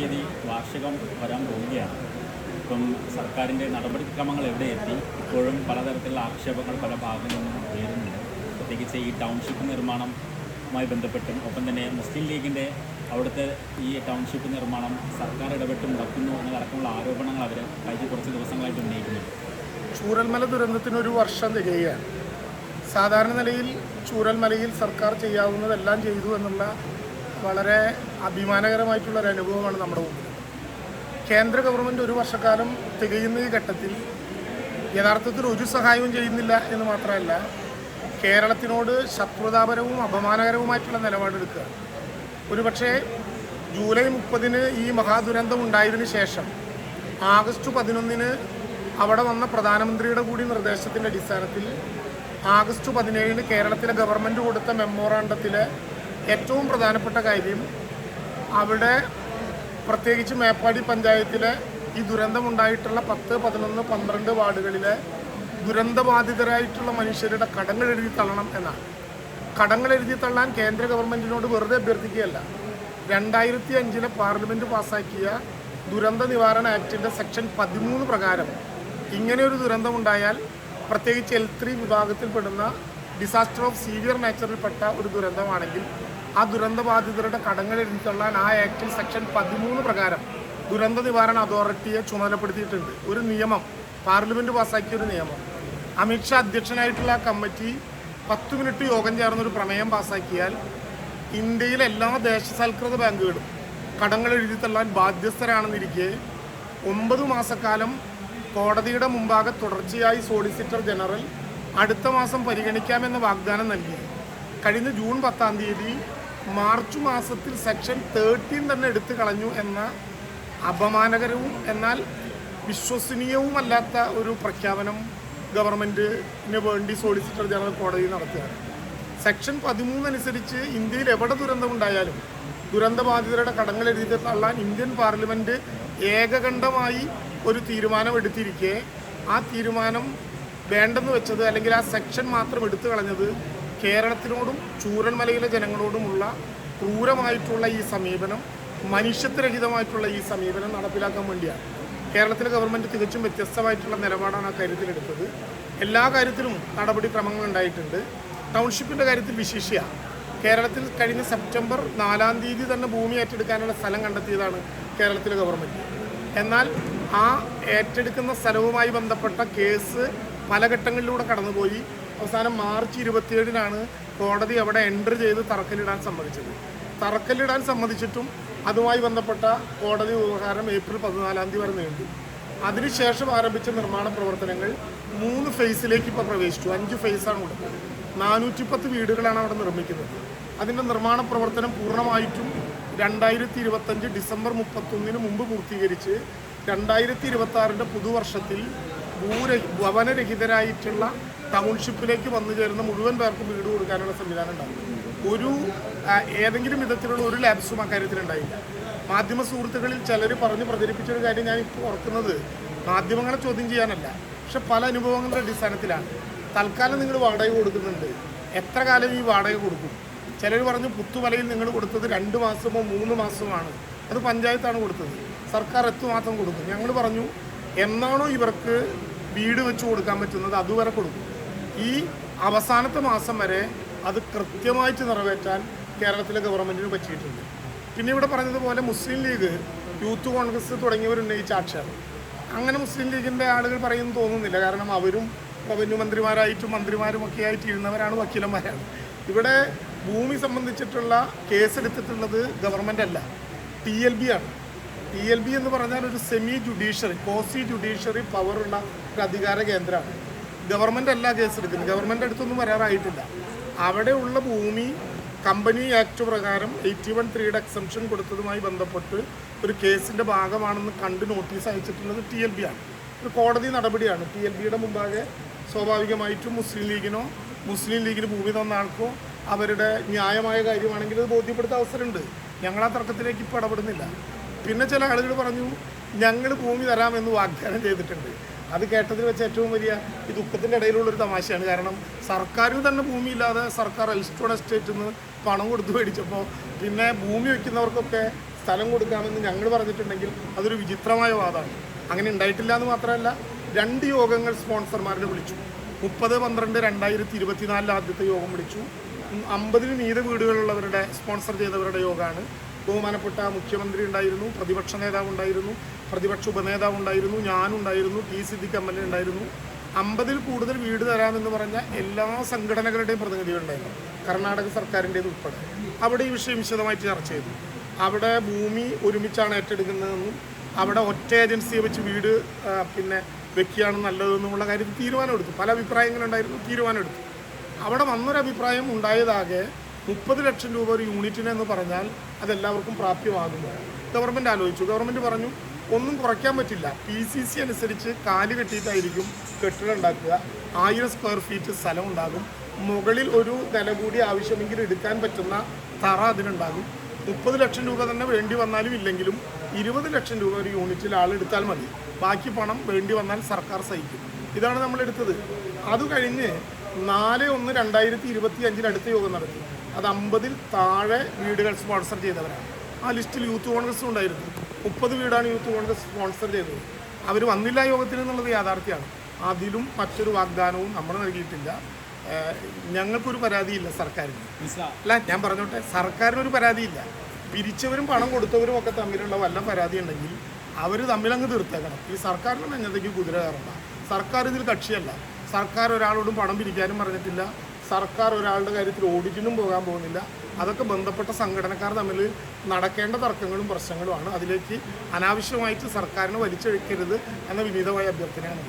തീയതി വാർഷികം വരാൻ പോവുകയാണ്. ഇപ്പം സർക്കാരിന്റെ നടപടിക്രമങ്ങൾ എവിടെ എത്തി? ഇപ്പോഴും പലതരത്തിലുള്ള ആക്ഷേപങ്ങൾ പല ഭാഗങ്ങളിൽ നിന്നും ഉയരുന്നുണ്ട്. പ്രത്യേകിച്ച് ഈ ടൗൺഷിപ്പ് നിർമ്മാണവുമായി ബന്ധപ്പെട്ടും ഒപ്പം തന്നെ മുസ്ലിം ലീഗിന്റെ അവിടുത്തെ ഈ ടൗൺഷിപ്പ് നിർമ്മാണം സർക്കാർ ഇടപെട്ട് മുടക്കുന്നു എന്നതടക്കമുള്ള ആരോപണങ്ങൾ അവർ കഴിഞ്ഞ കുറച്ച് ദിവസങ്ങളായിട്ട് ഉന്നയിക്കുന്നുണ്ട്. ചൂരൽമല ദുരന്തത്തിന് ഒരു വർഷം തികയാണ് സാധാരണ നിലയിൽ ചൂരൽമലയിൽ സർക്കാർ ചെയ്യാവുന്നതെല്ലാം ചെയ്തു എന്നുള്ള വളരെ അഭിമാനകരമായിട്ടുള്ള ഒരു അനുഭവമാണ് നമ്മുടെ മുമ്പിൽ. കേന്ദ്ര ഗവൺമെന്റ് ഒരു വർഷക്കാലം തികയുന്ന ഈ ഘട്ടത്തിൽ യഥാർത്ഥത്തിൽ ഒരു സഹായവും ചെയ്യുന്നില്ല എന്ന് മാത്രമല്ല കേരളത്തിനോട് ശത്രുതാപരവും അപമാനകരവുമായിട്ടുള്ള നിലപാടെടുക്കുക ഒരുപക്ഷെ ജൂലൈ മുപ്പതിന് ഈ മഹാദുരന്തം ഉണ്ടായതിനു ശേഷം ആഗസ്റ്റ് പതിനൊന്നിന് അവിടെ വന്ന പ്രധാനമന്ത്രിയുടെ കൂടി നിർദ്ദേശത്തിന്റെ അടിസ്ഥാനത്തിൽ ആഗസ്റ്റ് പതിനേഴിന് കേരളത്തിലെ ഗവൺമെന്റ് കൊടുത്ത മെമ്മോറാണ്ടത്തിലെ ഏറ്റവും പ്രധാനപ്പെട്ട കാര്യം അവിടെ പ്രത്യേകിച്ച് മേപ്പാടി പഞ്ചായത്തിലെ ഈ ദുരന്തമുണ്ടായിട്ടുള്ള പത്ത് പതിനൊന്ന് പന്ത്രണ്ട് വാർഡുകളിലെ ദുരന്തബാധിതരായിട്ടുള്ള മനുഷ്യരുടെ കടങ്ങൾ എഴുതി തള്ളണം എന്നാണ്. കടങ്ങൾ എഴുതി തള്ളാൻ കേന്ദ്ര ഗവൺമെന്റിനോട് വെറുതെ അഭ്യർത്ഥിക്കുകയല്ല. രണ്ടായിരത്തി അഞ്ചിലെ പാർലമെന്റ് പാസ്സാക്കിയ ദുരന്ത നിവാരണ ആക്ടിന്റെ സെക്ഷൻ പതിമൂന്ന് പ്രകാരം ഇങ്ങനെ ഒരു ദുരന്തമുണ്ടായാൽ പ്രത്യേകിച്ച് എൽ ത്രീ വിഭാഗത്തിൽപ്പെടുന്ന ഡിസാസ്റ്റർ ഓഫ് സീവിയർ നാച്ചുറൽപ്പെട്ട ഒരു ദുരന്തമാണെങ്കിൽ ആ ദുരന്തബാധിതരുടെ കടങ്ങൾ എഴുതി ആ ആക്ടിൽ സെക്ഷൻ പതിമൂന്ന് പ്രകാരം ദുരന്ത നിവാരണ അതോറിറ്റിയെ ചുമതലപ്പെടുത്തിയിട്ടുണ്ട്. ഒരു നിയമം പാർലമെന്റ് പാസ്സാക്കിയ ഒരു നിയമം. അമിത്ഷാ അധ്യക്ഷനായിട്ടുള്ള കമ്മിറ്റി പത്ത് മിനിറ്റ് യോഗം ചേർന്നൊരു പ്രമേയം പാസ്സാക്കിയാൽ ഇന്ത്യയിലെ എല്ലാ ദേശസൽകൃത ബാങ്കുകളും കടങ്ങൾ എഴുതി തള്ളാൻ ബാധ്യസ്ഥരാണെന്നിരിക്കെ ഒമ്പത് മാസക്കാലം കോടതിയുടെ മുമ്പാകെ തുടർച്ചയായി സോളിസിറ്റർ ജനറൽ അടുത്ത മാസം പരിഗണിക്കാമെന്ന വാഗ്ദാനം നൽകി. കഴിഞ്ഞ ജൂൺ പത്താം തീയതി മാർച്ച് മാസത്തിൽ സെക്ഷൻ തേർട്ടീൻ തന്നെ എടുത്തു കളഞ്ഞു എന്ന അപമാനകരവും എന്നാൽ വിശ്വസനീയവുമല്ലാത്ത ഒരു പ്രഖ്യാപനം ഗവൺമെന്റിന് വേണ്ടി സോളിസിറ്റർ ജനറൽ കോടതി നടത്തുകയാണ് സെക്ഷൻ പതിമൂന്ന് അനുസരിച്ച് ഇന്ത്യയിൽ എവിടെ ദുരന്തമുണ്ടായാലും ദുരന്തബാധിതരുടെ കടങ്ങൾ എഴുതി തള്ളാൻ ഇന്ത്യൻ പാർലമെന്റ് ഏകകണ്ഠമായി ഒരു തീരുമാനം എടുത്തിരിക്കെ ആ തീരുമാനം വേണ്ടെന്ന് വെച്ചത് അല്ലെങ്കിൽ ആ സെക്ഷൻ മാത്രം എടുത്തു കളഞ്ഞത് കേരളത്തിനോടും ചൂരൻമലയിലെ ജനങ്ങളോടുമുള്ള ക്രൂരമായിട്ടുള്ള ഈ സമീപനം മനുഷ്യത്വരഹിതമായിട്ടുള്ള ഈ സമീപനം നടപ്പിലാക്കാൻ വേണ്ടിയാണ്. കേരളത്തിലെ ഗവൺമെന്റ് തികച്ചും വ്യത്യസ്തമായിട്ടുള്ള നിലപാടാണ് ആ കാര്യത്തിലെടുത്തത്. എല്ലാ കാര്യത്തിലും നടപടിക്രമങ്ങൾ ഉണ്ടായിട്ടുണ്ട്. ടൗൺഷിപ്പിന്റെ കാര്യത്തിൽ വിശേഷിയാണ് കേരളത്തിൽ കഴിഞ്ഞ സെപ്റ്റംബർ നാലാം തീയതി തന്നെ ഭൂമി ഏറ്റെടുക്കാനുള്ള സ്ഥലം കണ്ടെത്തിയതാണ് കേരളത്തിലെ ഗവൺമെന്റ് എന്നാൽ ആ ഏറ്റെടുക്കുന്ന സ്ഥലവുമായി ബന്ധപ്പെട്ട കേസ് പല ഘട്ടങ്ങളിലൂടെ കടന്നുപോയി. അവസാനം മാർച്ച് ഇരുപത്തിയേഴിനാണ് കോടതി അവിടെ എൻട്രി ചെയ്ത് തറക്കല്ലിടാൻ സമ്മതിച്ചത്. തറക്കല്ലിടാൻ സമ്മതിച്ചിട്ടും അതുമായി ബന്ധപ്പെട്ട കോടതി വ്യവഹാരം ഏപ്രിൽ പതിനാലാം തീയതി വരെ നീണ്ടു. അതിനുശേഷം ആരംഭിച്ച നിർമ്മാണ പ്രവർത്തനങ്ങൾ മൂന്ന് ഫേസിലേക്ക് ഇപ്പോൾ പ്രവേശിച്ചു. അഞ്ച് ഫേസാണ് ഉള്ളത്. നാനൂറ്റിപ്പത്ത് വീടുകളാണ് അവിടെ നിർമ്മിക്കുന്നത്. അതിന്റെ നിർമ്മാണ പ്രവർത്തനം പൂർണമായിട്ടും രണ്ടായിരത്തി ഇരുപത്തഞ്ച് ഡിസംബർ മുപ്പത്തൊന്നിന് മുമ്പ് പൂർത്തീകരിച്ച് രണ്ടായിരത്തി ഇരുപത്തി ആറിന്റെ പുതുവർഷത്തിൽ ഭൂര ഭവനരഹിതരായിട്ടുള്ള ടൗൺഷിപ്പിലേക്ക് വന്നു ചേരുന്ന മുഴുവൻ പേർക്കും വീട് കൊടുക്കാനുള്ള സംവിധാനം ഉണ്ടാകും ഒരു ഏതെങ്കിലും വിധത്തിലുള്ള ഒരു ലാബ്സും അക്കാര്യത്തിലുണ്ടായില്ല മാധ്യമ സുഹൃത്തുക്കളിൽ ചിലർ പറഞ്ഞ് പ്രചരിപ്പിച്ചൊരു കാര്യം ഞാൻ ഇപ്പോൾ ഓർക്കുന്നത് മാധ്യമങ്ങളെ ചോദ്യം ചെയ്യാനല്ല പക്ഷെ പല അനുഭവങ്ങളുടെ അടിസ്ഥാനത്തിലാണ്. തൽക്കാലം നിങ്ങൾ വാടക കൊടുക്കുന്നുണ്ട്. എത്ര കാലം ഈ വാടക കൊടുക്കും? ചിലർ പറഞ്ഞു പുത്തുമലയിൽ നിങ്ങൾ കൊടുത്തത് രണ്ട് മാസമോ മൂന്ന് മാസമാണ് അത് പഞ്ചായത്താണ് കൊടുത്തത്. സർക്കാർ എത്തുമാത്രം കൊടുക്കും ഞങ്ങൾ പറഞ്ഞു എന്നാണോ ഇവർക്ക് വീട് വെച്ച് കൊടുക്കാൻ പറ്റുന്നത് അതുവരെ കൊടുക്കും. ഈ അവസാനത്തെ മാസം വരെ അത് കൃത്യമായിട്ട് നിറവേറ്റാൻ കേരളത്തിലെ ഗവൺമെന്റിന് പറ്റിയിട്ടുണ്ട്. പിന്നെ ഇവിടെ പറഞ്ഞതുപോലെ മുസ്ലിം ലീഗ് യൂത്ത് കോൺഗ്രസ് തുടങ്ങിയവർ ഉന്നയിച്ച ആക്ഷേപം അങ്ങനെ മുസ്ലിം ലീഗിന്റെ ആളുകൾ പറയുന്നു തോന്നുന്നില്ല. കാരണം അവരും റവന്യൂ മന്ത്രിമാരായിട്ടും മന്ത്രിമാരും ഒക്കെ ആയിട്ട് ഇരുന്നവരാണ് വക്കീലന്മാരാണ്. ഇവിടെ ഭൂമി സംബന്ധിച്ചിട്ടുള്ള കേസെടുത്തിട്ടുള്ളത് ഗവൺമെന്റ് അല്ല ടി എൽ ബി ആണ്. ടി എൽ ബി എന്ന് പറഞ്ഞാൽ ഒരു സെമി ജുഡീഷ്യറി കോസി ജുഡീഷ്യറി പവറുള്ള ഒരു അധികാര കേന്ദ്രമാണ്. ഗവൺമെന്റ് അല്ല കേസ് കേസെടുക്കുന്നത് ഗവൺമെന്റ് അടുത്തൊന്നും വരാറായിട്ടില്ല. അവിടെയുള്ള ഭൂമി കമ്പനി ആക്ട് പ്രകാരം എയ്റ്റി വൺ ത്രീയുടെ എക്സംഷൻ കൊടുത്തതുമായി ബന്ധപ്പെട്ട് ഒരു കേസിന്റെ ഭാഗമാണെന്ന് കണ്ട് നോട്ടീസ് അയച്ചിട്ടുള്ളത് ടി എൽ ബി ആണ്. ഒരു കോടതി നടപടിയാണ്. ടി എൽ ബിയുടെ മുമ്പാകെ സ്വാഭാവികമായിട്ടും മുസ്ലിം ലീഗിനോ മുസ്ലിം ലീഗിന് ഭൂമി തന്ന ആൾക്കോ അവരുടെ ന്യായമായ കാര്യമാണെങ്കിൽ അത് ബോധ്യപ്പെടുത്ത അവസരമുണ്ട്. ഞങ്ങൾ ആ തർക്കത്തിലേക്ക് ഇപ്പോൾ ഇടപെടുന്നില്ല പിന്നെ ചില ആളുകൾ പറഞ്ഞു ഞങ്ങൾ ഭൂമി തരാമെന്ന് വാഗ്ദാനം ചെയ്തിട്ടുണ്ട്. അത് കേട്ടതിൽ വെച്ച് ഏറ്റവും വലിയ ഈ ദുഃഖത്തിന്റെ ഇടയിലുള്ളൊരു തമാശയാണ്. കാരണം സർക്കാരിന് തന്നെ ഭൂമിയില്ലാതെ സർക്കാർ എൽസ്റ്റോൺ എസ്റ്റേറ്റിൽ നിന്ന് പണം കൊടുത്തു മേടിച്ചപ്പോൾ പിന്നെ ഭൂമി വയ്ക്കുന്നവർക്കൊക്കെ സ്ഥലം കൊടുക്കാമെന്ന് ഞങ്ങൾ പറഞ്ഞിട്ടുണ്ടെങ്കിൽ അതൊരു വിചിത്രമായ വാദമാണ്. അങ്ങനെ ഉണ്ടായിട്ടില്ല എന്ന് മാത്രമല്ല രണ്ട് യോഗങ്ങൾ സ്പോൺസർമാരെ വിളിച്ചു. മുപ്പത് പന്ത്രണ്ട് രണ്ടായിരത്തി ഇരുപത്തിനാലിൽ ആദ്യത്തെ യോഗം വിളിച്ചു. അമ്പതിന് നീത വീടുകളുള്ളവരുടെ സ്പോൺസർ ചെയ്തവരുടെ യോഗമാണ്. ബഹുമാനപ്പെട്ട മുഖ്യമന്ത്രി ഉണ്ടായിരുന്നു പ്രതിപക്ഷ നേതാവ് ഉണ്ടായിരുന്നു പ്രതിപക്ഷ ഉപനേതാവ് ഉണ്ടായിരുന്നു ഞാനുണ്ടായിരുന്നു T Siddique M L A ഉണ്ടായിരുന്നു. അമ്പതിൽ കൂടുതൽ വീട് തരാമെന്ന് പറഞ്ഞ എല്ലാ സംഘടനകളുടെയും പ്രതിനിധികളുണ്ടായിരുന്നു കർണാടക സർക്കാരിന്റേത് ഉൾപ്പെടെ. അവിടെ ഈ വിഷയം വിശദമായിട്ട് ചർച്ച ചെയ്തു. അവിടെ ഭൂമി ഒരുമിച്ചാണ് ഏറ്റെടുക്കുന്നതെന്നും അവിടെ ഒറ്റ ഏജൻസിയെ വെച്ച് വീട് പിന്നെ വെക്കുകയാണ് നല്ലതെന്നുമുള്ള കാര്യത്തിൽ തീരുമാനമെടുത്തു. പല അഭിപ്രായങ്ങളുണ്ടായിരുന്നു തീരുമാനമെടുത്തു. അവിടെ വന്നൊരഭിപ്രായം ഉണ്ടായതാകെ മുപ്പത് ലക്ഷം രൂപ ഒരു യൂണിറ്റിന് എന്ന് പറഞ്ഞാൽ അതെല്ലാവർക്കും പ്രാപ്യമാകുന്നു. ഗവൺമെന്റ് ആലോചിച്ചു. ഗവൺമെന്റ് പറഞ്ഞു ഒന്നും കുറയ്ക്കാൻ പറ്റില്ല. പി സി സി അനുസരിച്ച് കാൽ കെട്ടിയിട്ടായിരിക്കും കെട്ടിടം ഉണ്ടാക്കുക. ആയിരം സ്ക്വയർ ഫീറ്റ് സ്ഥലം ഉണ്ടാകും മുകളിൽ ഒരു നില കൂടി ആവശ്യമെങ്കിൽ എടുക്കാൻ പറ്റുന്ന തറ അതിനുണ്ടാകും. മുപ്പത് ലക്ഷം രൂപ തന്നെ വേണ്ടി വന്നാലും ഇല്ലെങ്കിലും ഇരുപത് ലക്ഷം രൂപ ഒരു യൂണിറ്റിൽ ആളെടുത്താൽ മതി. ബാക്കി പണം വേണ്ടി വന്നാൽ സർക്കാർ സഹിക്കും. ഇതാണ് നമ്മൾ എടുത്തത്. അത് കഴിഞ്ഞ് നാല് ഒന്ന് രണ്ടായിരത്തി ഇരുപത്തി അഞ്ചിൽ അടുത്ത യോഗം നടത്തി. അത് അമ്പതിൽ താഴെ വീടുകൾ സ്പോൺസർ ചെയ്തവരാണ്. ആ ലിസ്റ്റിൽ യൂത്ത് കോൺഗ്രസ് ഉണ്ടായിരുന്നു. മുപ്പത് വീടാണ് യൂത്ത് കോൺഗ്രസ് സ്പോൺസർ ചെയ്തത്. അവർ വന്നില്ല യോഗത്തിൽ എന്നുള്ളത് യാഥാർത്ഥ്യമാണ്. അതിലും മറ്റൊരു വാഗ്ദാനവും നമ്മൾ നൽകിയിട്ടില്ല. ഞങ്ങൾക്കൊരു പരാതിയില്ല സർക്കാരിന്. അല്ല ഞാൻ പറഞ്ഞോട്ടെ സർക്കാരിനൊരു പരാതിയില്ല. പിരിച്ചവരും പണം കൊടുത്തവരും ഒക്കെ തമ്മിലുള്ള വല്ല പരാതി ഉണ്ടെങ്കിൽ അവർ തമ്മിലങ്ങ് തീർത്തേക്കണം. ഈ സർക്കാരിന് നെഞ്ഞത്തേക്ക് കുതിര കയറണ്ട. സർക്കാർ ഇതിൽ കക്ഷിയല്ല. സർക്കാർ ഒരാളോടും പണം പിരിക്കാനും പറഞ്ഞിട്ടില്ല. സർക്കാർ ഒരാളുടെ കാര്യത്തിൽ ഓഡിറ്റിനും പോകാൻ പോകുന്നില്ല. അതൊക്കെ ബന്ധപ്പെട്ട സംഘടനക്കാർ തമ്മിൽ നടക്കേണ്ട തർക്കങ്ങളും പ്രശ്നങ്ങളുമാണ്. അതിലേക്ക് അനാവശ്യമായിട്ട് സർക്കാരിനെ വലിച്ചഴിക്കരുത് എന്ന വിനീതമായ അഭ്യർത്ഥനയാണ്.